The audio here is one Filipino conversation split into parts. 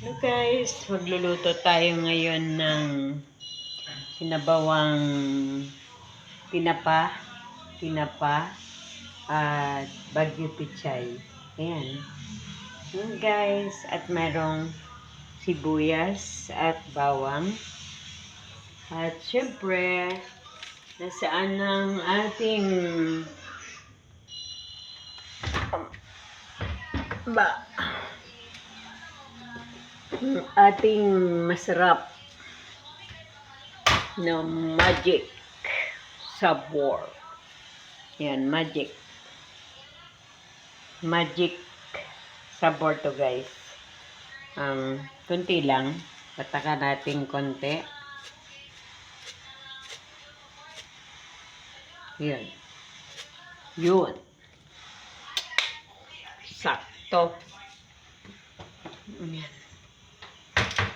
Hello guys, magluluto tayo ngayon ng sinabawang tinapa, tinapa at bagyo pichay. Ayan. Ayan guys, at merong sibuyas at bawang. At syempre, nasaan ang ating ba ating masarap na magic sabor. Yan, magic. Magic sabor to guys. Ang kunti lang. Pataka natin konti. Yun. Yun. Sakto. Yan.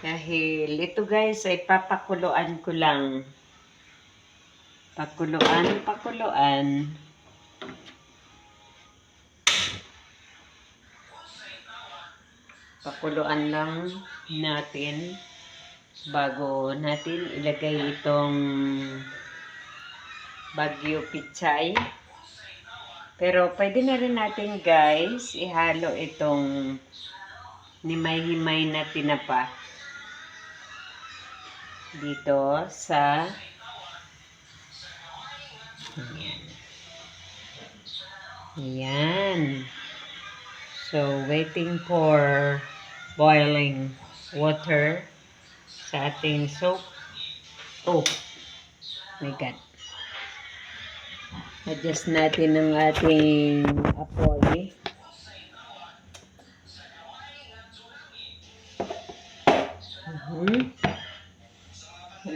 Dahil ito guys ay papakuluan ko lang. Pakuluan, pakuluan. Pakuluan lang natin bago natin ilagay itong bagyo pichay. Pero pwede na rin natin guys ihalo itong nimay-himay na tinapa dito sa. Ayan. So, waiting for boiling water sa ating soap. Oh, my God. Adjust natin ang ating apoy.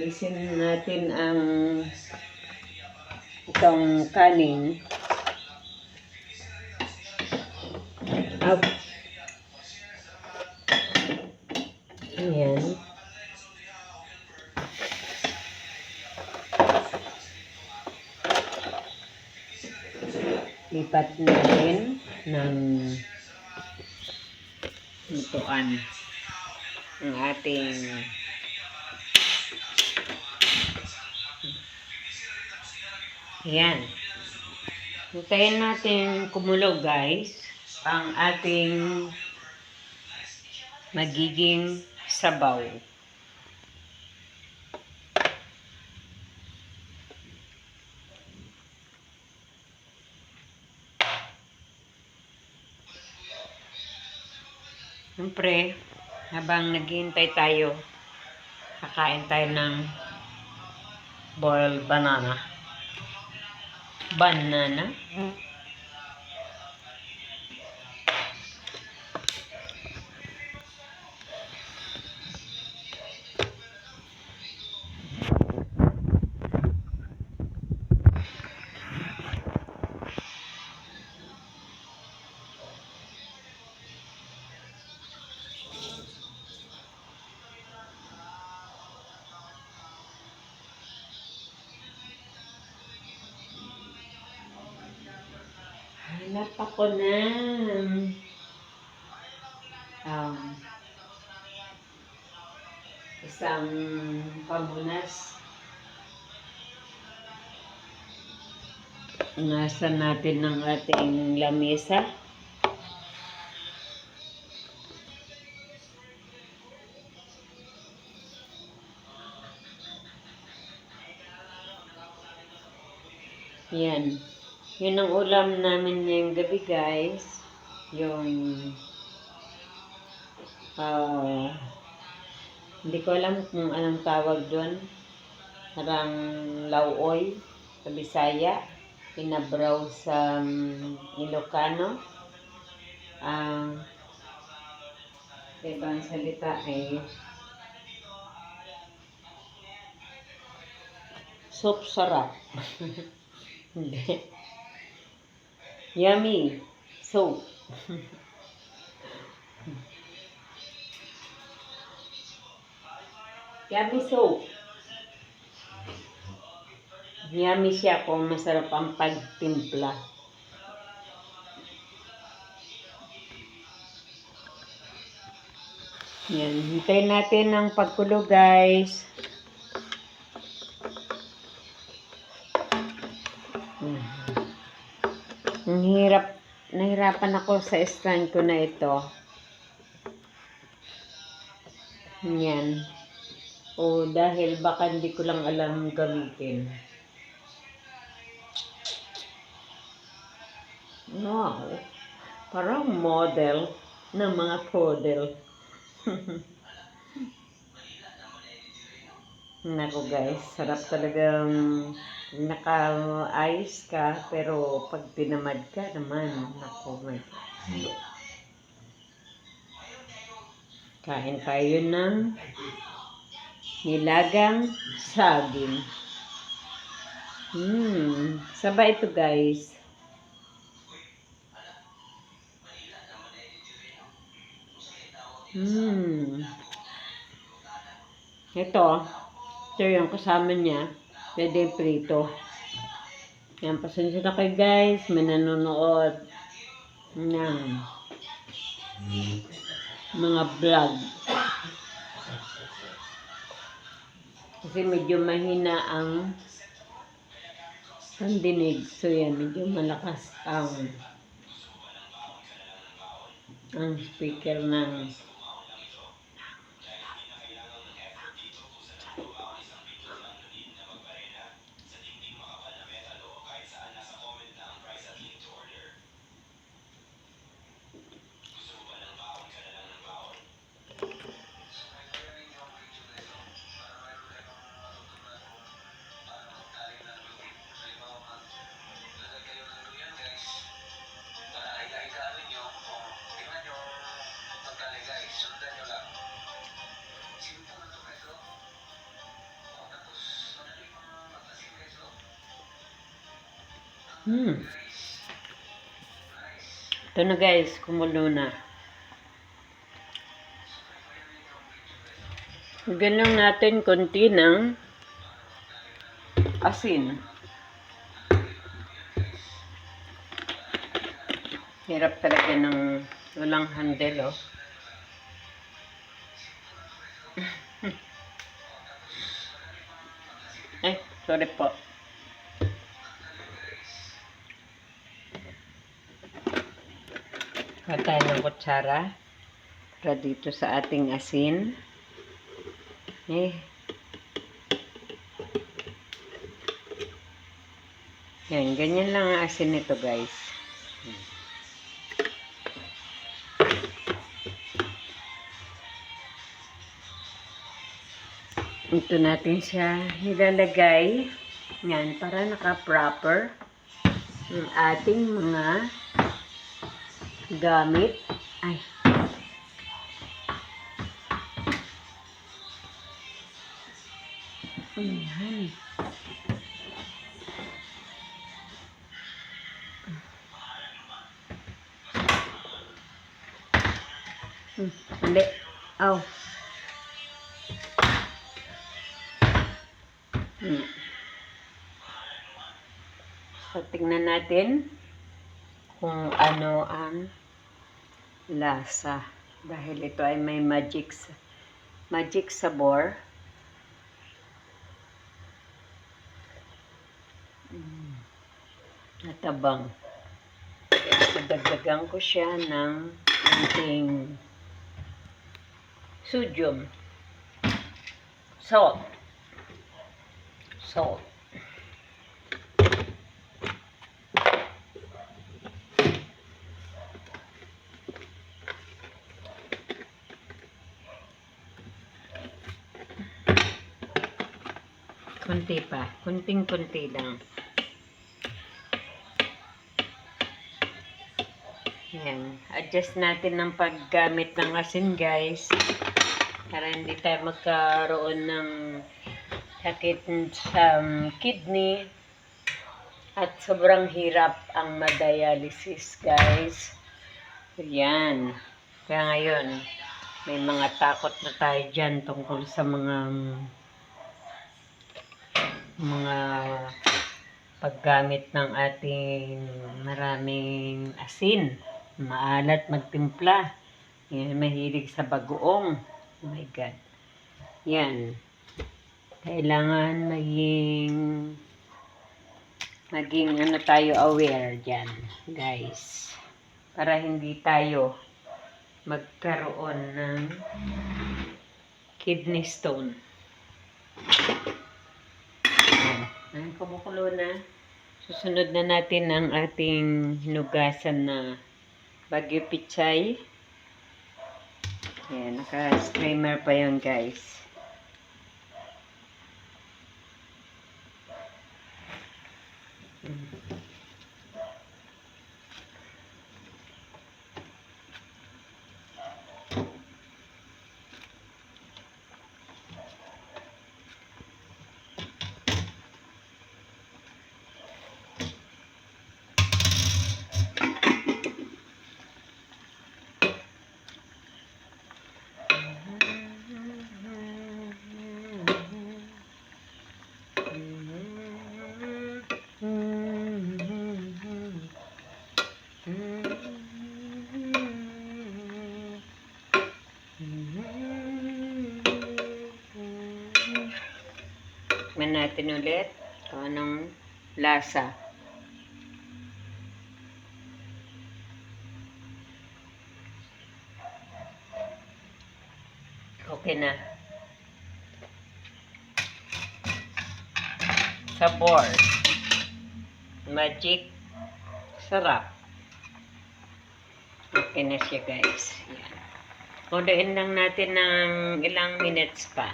Alisin natin ang itong kanin. Ayan. Lipat natin ng lutuan ang ating Ayan. Hintayin natin kumulo guys ang ating magiging sabaw. Siyempre, habang naghihintay tayo, kakain tayo ng boiled banana. Banana Hanap ako ng um, isang pamunas. Nasa natin ng ating lamesa. Yan. Yun ang ulam namin ngayong gabi, guys. Yung, ah, hindi ko alam kung anong tawag doon. Parang lauoy sa Bisaya. Pinabraw sa um, Ilocano. Ang uh, ibang salita ay soup sarap. Hindi. Yummy. Soap. Yummy soap. Yummy siya kung masarap ang pagtimpla. Yan, hintayin natin ng pagkulo guys. Nahirapan ako sa stand ko na ito. Yan. O dahil baka hindi ko lang alam gamitin. Wow. Parang model ng mga podel. Nako guys, sarap talagang naka-ayos ka, pero pag tinamad ka naman, nako my Kain tayo ng nilagang saging. Hmm, sabay ito guys. Hmm. Ito, ito yung kasama niya. Pwede prito. Yan, pasensya na kayo guys. May nanonood ng mga vlog. Kasi medyo mahina ang ang dinig. So yan, medyo malakas ang ang speaker ng Hmm. Ito na guys, kumulo na. Lang natin konti ng asin. Hirap talaga ng walang handle, oh. Ay, sorry po. Kuha tayo ng kutsara para dito sa ating asin. Eh. Yan, ganyan lang ang asin nito guys. Ito natin siya nilalagay. Yan, para naka-proper ang ating mga gamit. Ayan. Hmm, Hindi. Aw. Hmm. So, tingnan natin kung ano ang lasa. Dahil ito ay may magic, magic sabor. Natabang. So, dagdagan ko siya ng konting sodium. Salt. Salt. Kunti pa. Kunting-kunti lang. Yan. Adjust natin ng paggamit ng asin, guys. Para hindi tayo magkaroon ng sakit sa um, kidney. At sobrang hirap ang madialysis, guys. Yan. Kaya ngayon, may mga takot na tayo dyan tungkol sa mga mga paggamit ng ating maraming asin, maalat magtimpla, yan, mahilig sa bagoong. Oh my God. Yan. Kailangan maging maging ano tayo aware dyan, guys. Para hindi tayo magkaroon ng kidney stone. Yan. Ang kumukulo na. Susunod na natin ang ating hinugasan na Bagyo Pichay. Ayan, naka-streamer pa yun guys. Mm. Tikman natin ulit kung anong lasa. Okay na. Sabor. Magic. Sarap. Okay na siya guys. Yan. Kudain lang natin ng ilang minutes pa.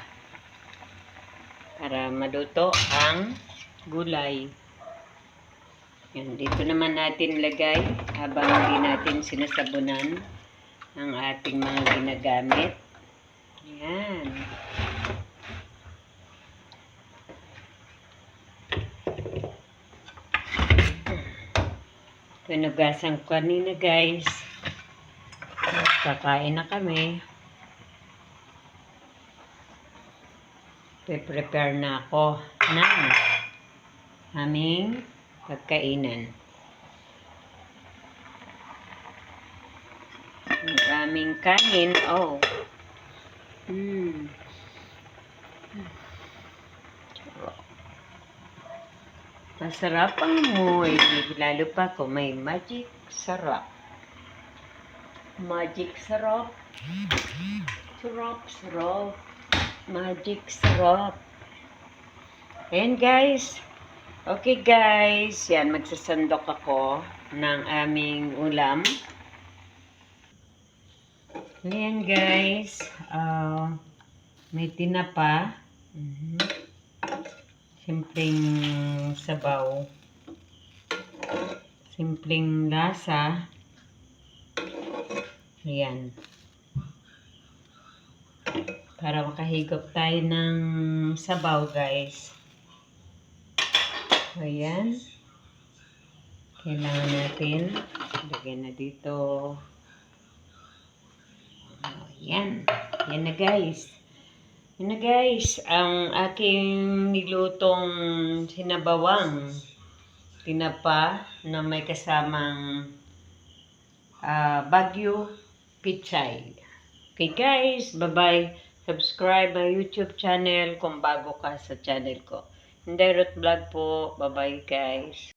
Para maluto ang gulay. Yan. Dito naman natin lagay habang hindi natin sinasabunan ang ating mga ginagamit. Yan. Pinugasan ko kanina guys. Kakain na kami. Pre-prepare na ako ng aming pagkainan. Ang aming kanin, oh. Mm. Masarap ang moy. Lalo pa kung may magic sarap. Magic sarap. Sarap, sarap. Magic sarap. Ayan guys. Okay guys. Yan, magsasandok ako ng aming ulam. Ayan guys. Ah, may tinapa. Mhm. Simpleng sabaw. Simpleng lasa. Ayan. Para makahigop tayo ng sabaw, guys. Ayan. Kailangan natin. Lagyan na dito. Ayan. Yan na, guys. Yan na, guys. Ang aking nilutong sinabawang tinapa na may kasamang ah, Bagyo Pichay. Okay guys, bye-bye. Subscribe my YouTube channel kung bago ka sa channel ko. Indirect vlog po. Bye-bye guys.